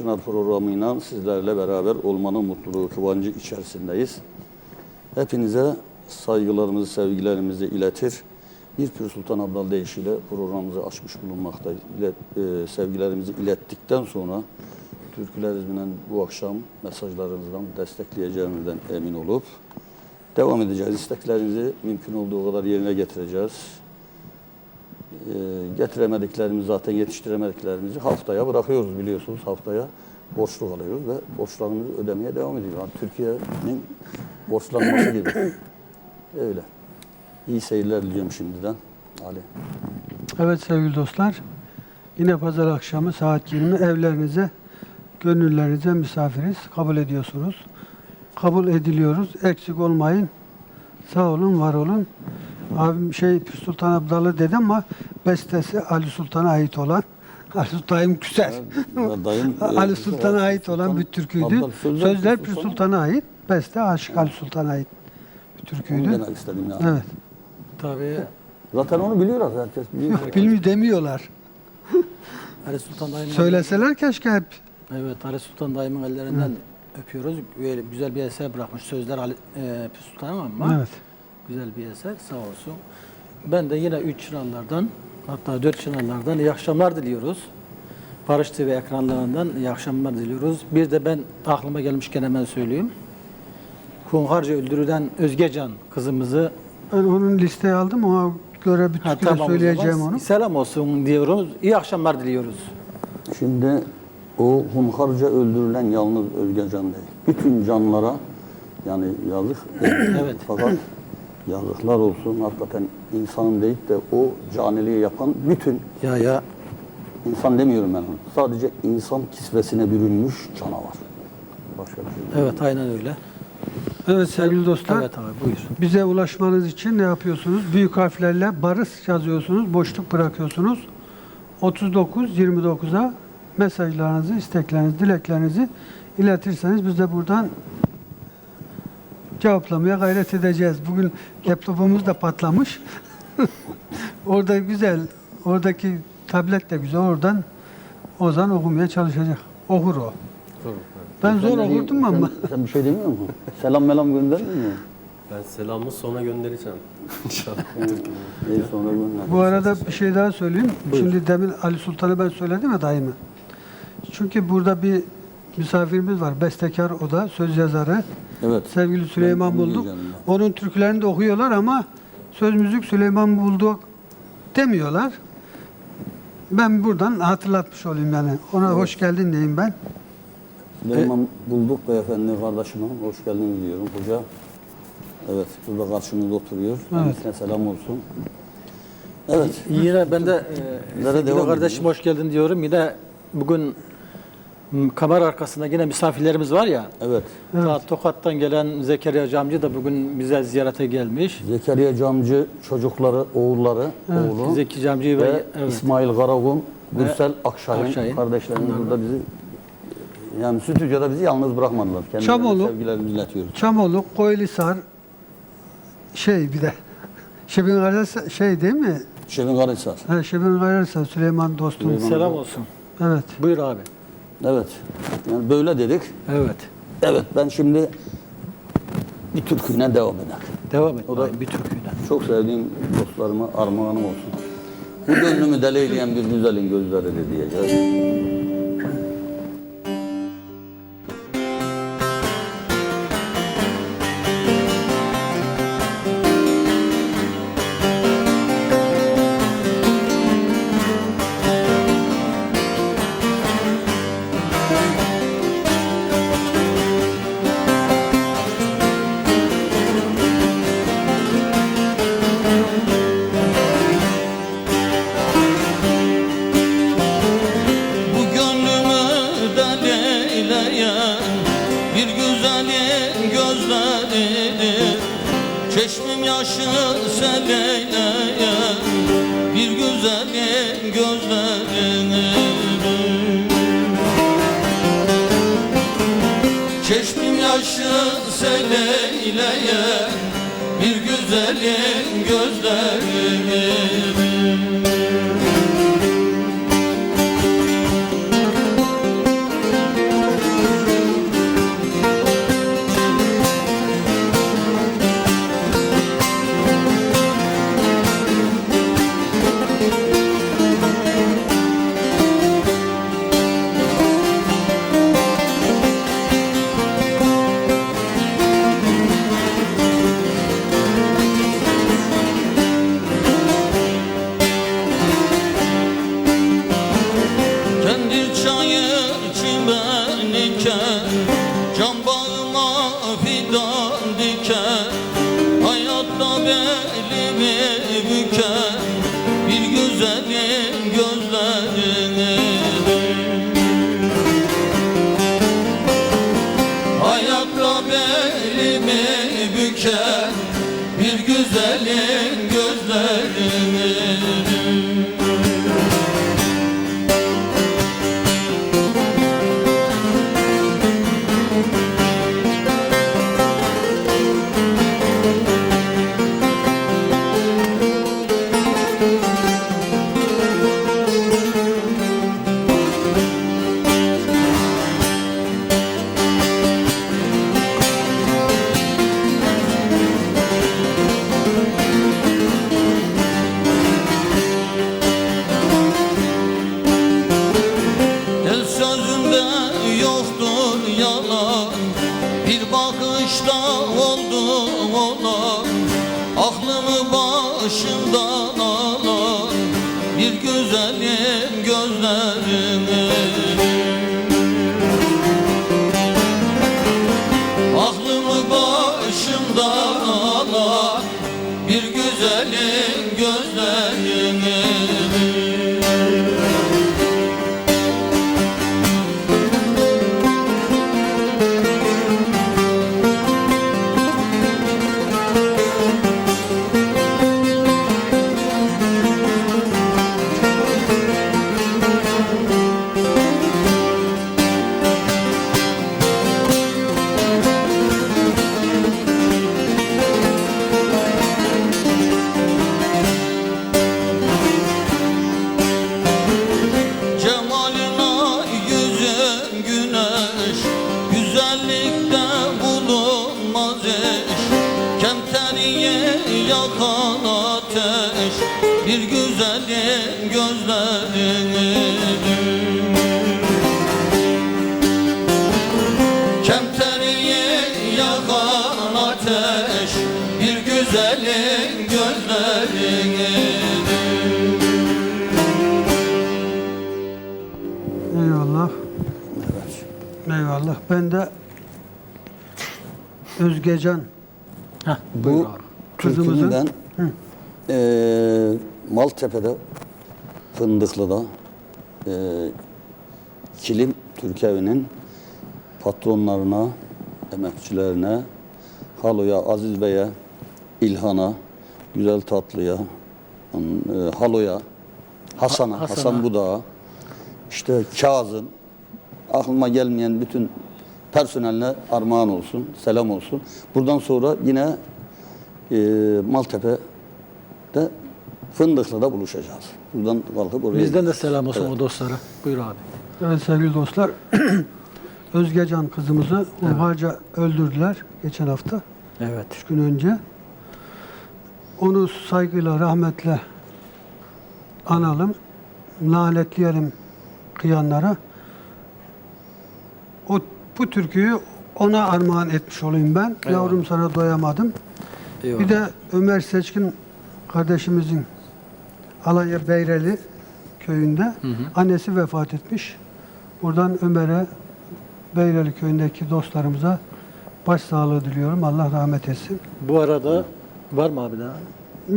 Üç Çınar programıyla sizlerle beraber olmanın mutluluğu, kıvancı içerisindeyiz. Hepinize saygılarımızı, sevgilerimizi iletir. Bir Pür Sultan Abdal deyişiyle programımızı açmış bulunmaktayız. İlet, e, sevgilerimizi ilettikten sonra türküler hizminin bu akşam mesajlarınızdan destekleyeceğimizden emin olup devam edeceğiz. İsteklerinizi mümkün olduğu kadar yerine getireceğiz. E, getiremediklerimizi zaten yetiştiremediklerimizi haftaya bırakıyoruz biliyorsunuz. Haftaya borçlu kalıyoruz ve borçlarımızı ödemeye devam ediyoruz. Yani Türkiye'nin borçlanması gibi. Öyle. İyi seyirler diliyorum şimdiden. Ali. Evet sevgili dostlar, yine pazar akşamı saat 20 evlerinize, gönüllerinize misafiriz. Kabul ediyorsunuz. Kabul ediliyoruz. Eksik olmayın. Sağ olun, var olun. Abim şey Sultan Abdallı dedi ama bestesi Ali Sultan'a ait olan Ali Sultan güzel. Ya dayım, e, Ali Sultan'a ait olan bir türküydü. Abdal, Sözler Pür Pür Sultan- Sultan'a ait. Beste Aşık Ali Sultan'a ait bir Onu türküydü. demek istedim yani. Evet. Tabii Zaten onu biliyoruz herkes biliyor. Bilmi demiyorlar. Ali Sultan dayımın Söyleseler keşke hep. Evet Ali Sultan dayımın ellerinden öpüyoruz. Güzel bir eser bırakmış. Sözler Ali e, Pir Sultan ama Evet. Güzel bir eser sağ olsun. Ben de yine üç çınarlardan hatta dört çınarlardan iyi akşamlar diliyoruz. Barış TV ekranlarından iyi akşamlar diliyoruz. Bir de ben aklıma gelmişken hemen söyleyeyim. Hunharca öldürülen Özgecan kızımızı Ben onun listeye aldım ona göre bir ha, tamam söyleyeceğim onu. Selam olsun diyoruz. İyi akşamlar diliyoruz. Şimdi o hunharca öldürülen yalnız Özgecan değil. Bütün canlara yani yazık. Evet. Fakat yazıklar olsun hakikaten insan deyip de o caniliği yapan bütün Ya ya insan demiyorum ben onu. Sadece insan kisvesine bürünmüş canavar. Başka bir şey değil. evet aynen öyle. Evet sevgili dostlar. Evet abi buyur. Bize ulaşmanız için ne yapıyorsunuz? Büyük harflerle barış yazıyorsunuz, boşluk bırakıyorsunuz. 39 29'a mesajlarınızı, isteklerinizi, dileklerinizi iletirseniz biz de buradan cevaplamaya gayret edeceğiz. Bugün laptopumuz da patlamış. Orada güzel, oradaki tablet de güzel. Oradan Ozan okumaya çalışacak. Okur o. Ben zor Sen de iyi- okurdum ama. Sen, sen bir şey demiyor musun? Selam melam göndermiyor musun? Ben selamı sonra göndereceğim. İnşallah. İyi sonra gönder. Bu arada bir şey daha söyleyeyim. Şimdi demin Ali Sultan'ı ben söyledim ya daimi. Çünkü burada bir misafirimiz var. Bestekar o da, söz yazarı. Evet. Sevgili Süleyman Bulduk. Onun türkülerini de okuyorlar ama söz müzik Süleyman Bulduk demiyorlar. Ben buradan hatırlatmış olayım yani. Ona hoş geldin diyeyim ben. Süleyman Bulduk beyefendi kardeşime hoş geldiniz diyorum. Hoca evet burada karşımızda oturuyor. Kendisine selam olsun. Evet. Yine ben de e, kardeşim hoş geldin diyorum. Yine bugün kamera arkasında yine misafirlerimiz var ya. Evet. Ta Tokat'tan gelen Zekeriya Camcı da bugün bize ziyarete gelmiş. Zekeriya Camcı çocukları, oğulları, oğlu Zeki Camcı ve, ve evet. İsmail Karagun, Gürsel Akşahin, Akşahin. kardeşlerimiz burada bizi yani stüdyoda bizi yalnız bırakmadılar. Kendilerine Çamoluk. sevgilerimizi iletiyoruz. Çamoluk, Koylisar, şey bir de Şebin Kararsa şey değil mi? Şevin Karahisar. Ha, Şebin Kararsa Süleyman dostum. Süleyman. Selam olsun. Evet. Buyur abi. Evet. Yani böyle dedik. Evet. Evet ben şimdi bir türküyle devam ederim. Devam et. O da- bir türküyle. Çok sevdiğim dostlarıma armağanım olsun. Bu gönlümü deleyleyen bir güzelin gözleridir diyeceğiz. Deleyleyen bir güzelin gözleridir Çeşmim yaşı seleyleyen bir güzelin gözleridir Çeşmim yaşı seleyleyen bir güzelin gözleridir başımdan alan Bir güzelim Eyvallah. Ben de Özgecan Heh, Bu türkümü eee Maltepe'de, Fındıklı'da eee Kilim Türk Evi'nin patronlarına, emekçilerine, Halo'ya, Aziz Bey'e, İlhan'a, Güzel Tatlı'ya, eee, Halo'ya, Hasan'a. Hasan Budak'a, işte Kazım, aklıma gelmeyen bütün personeline armağan olsun, selam olsun. Buradan sonra yine e, Maltepe'de Fındıklı'da buluşacağız. Buradan kalkıp oraya Bizden de selam olsun Evet. o dostlara. Buyur abi. Evet sevgili dostlar. Özgecan kızımızı hunharca öldürdüler geçen hafta. Evet. Üç gün önce. Onu saygıyla, rahmetle analım, lanetleyelim kıyanlara. O, bu türküyü ona armağan etmiş olayım ben. Eyvallah. Yavrum sana doyamadım. Eyvallah. Bir de Ömer Seçkin kardeşimizin Alanya Beyreli köyünde annesi vefat etmiş. Buradan Ömer'e Beyreli köyündeki dostlarımıza başsağlığı diliyorum. Allah rahmet etsin. Bu arada var mı abi daha?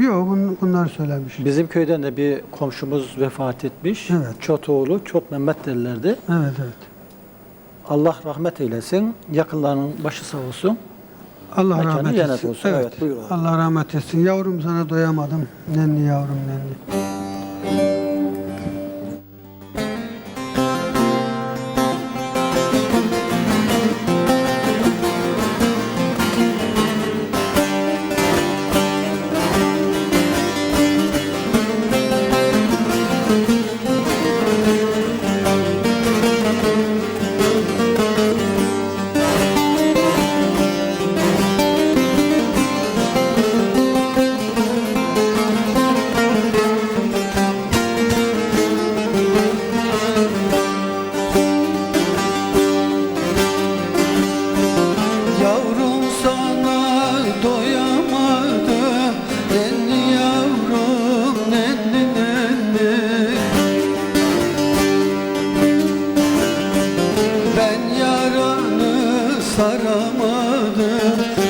Yok bun, bunlar söylemiş. Bizim köyden de bir komşumuz vefat etmiş. Evet. Çotoğlu, Çot Mehmet derlerdi. Evet evet. Allah rahmet eylesin. Yakınlarının başı sağ olsun. Allah Mekanı rahmet etsin. olsun. Evet, buyur abi. Allah rahmet etsin. Yavrum sana doyamadım. Nenni yavrum nenni. saramadım.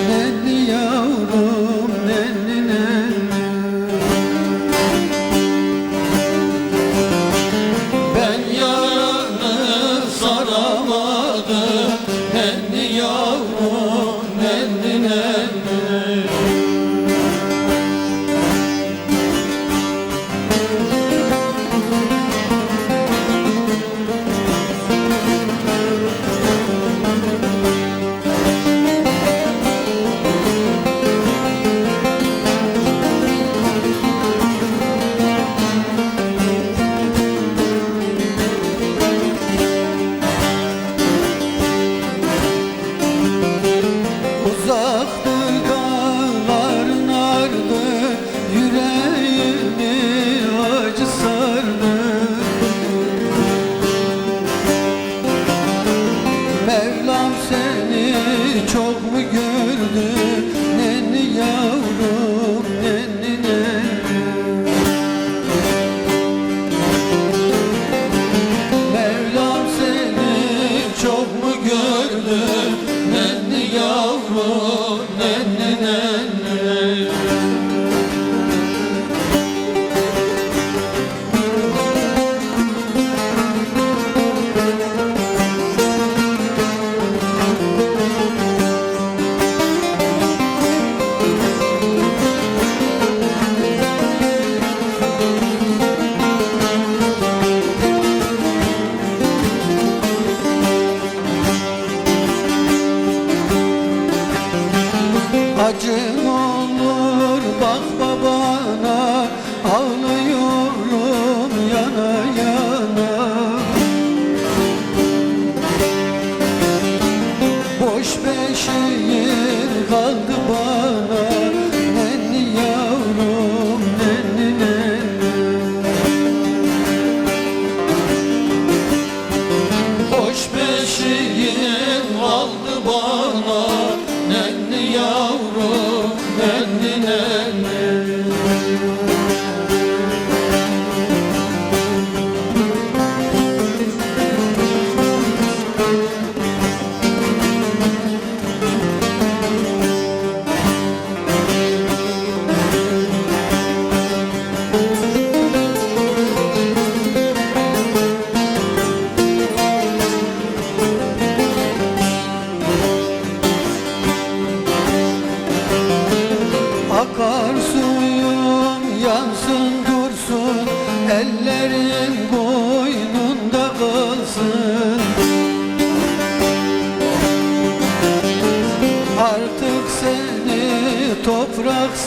Ağla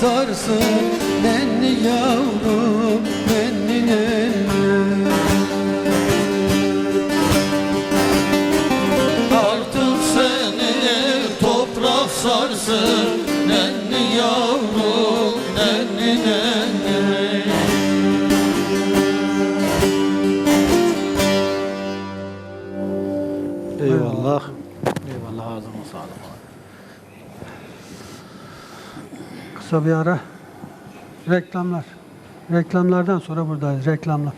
sarsın Nenni yavrum, nenni nenni. Artık seni toprak sarsın Nenni Kısa bir ara. Reklamlar. Reklamlardan sonra buradayız. Reklamlar.